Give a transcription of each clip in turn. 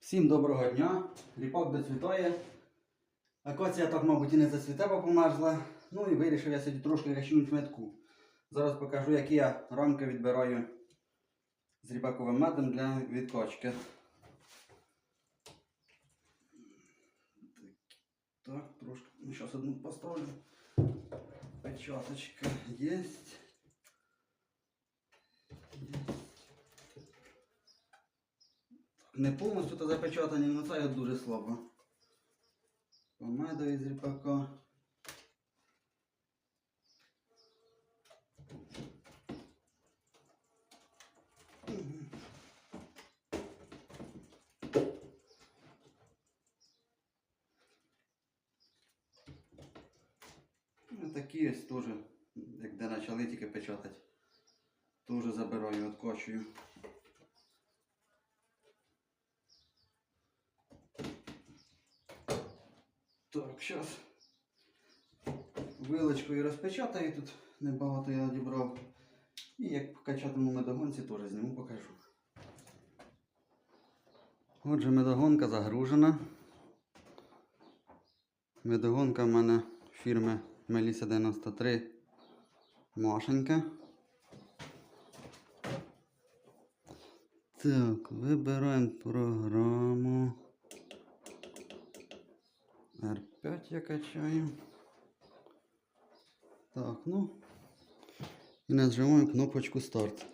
Всім доброго дня. Ріпак доцвітає. Акація так, мабуть, і не зацвіте, бо померзла. Ну і вирішив я сьогодні трошки качнути метку. Зараз покажу, які я рамки відбираю з ріпаковим медом для відкачки. Так, трошки. Ну, зараз одну поставлю. Печаточка есть. Не повністю та запечатані, але це дуже слабо. Помада із ріпака. Ну, такі ось теж, як де почали тільки печатати. Теж забираю, откочую. Так, зараз вилочкою розпечатаю, тут небагато я одібрав. І як в качатому медогонці теж зніму покажу. Отже, медогонка загружена. Медогонка в мене фірми Melissa 93 Машенька. Так, вибираємо програму. R5 я качаю. Так, ну. І нажимаємо кнопочку старт.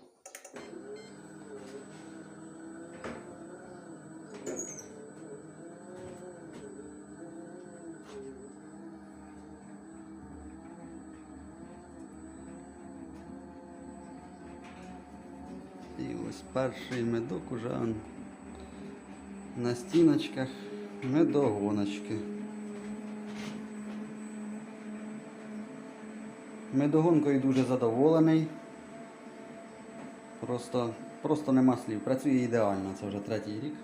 І ось перший медок уже на стіночках медогоночки. Медогонкою дуже задоволений. Просто, просто нема слів. Працює ідеально, це вже третій рік.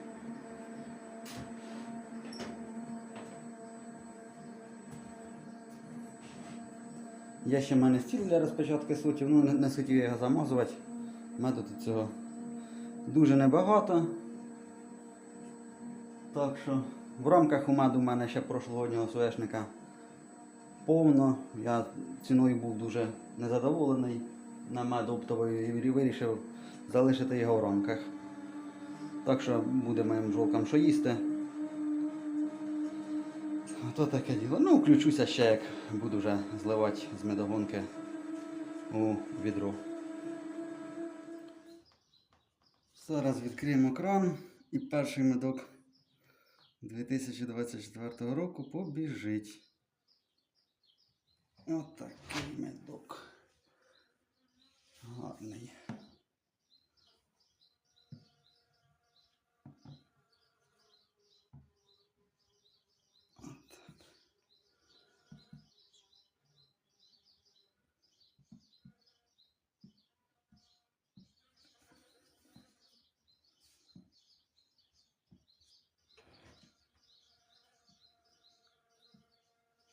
Є ще в мене стіл для розпечатки сутів, ну не, не хотів я його замазувати. Тут цього дуже небагато. Так що в рамках у меду в мене ще прошлогоднього соєшника повно. Я ціною був дуже незадоволений на мед оптовий і вирішив залишити його в рамках. Так що буде моїм бджолкам що їсти. То таке діло. Ну, включуся ще, як буду вже зливати з медогонки у відро. Зараз відкриємо кран і перший медок 2024 року побіжить. Отакий медок. Гарний.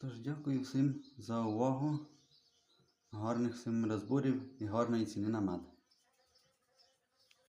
Тож дякую всім за увагу, гарних всім розборів і гарної ціни на мед.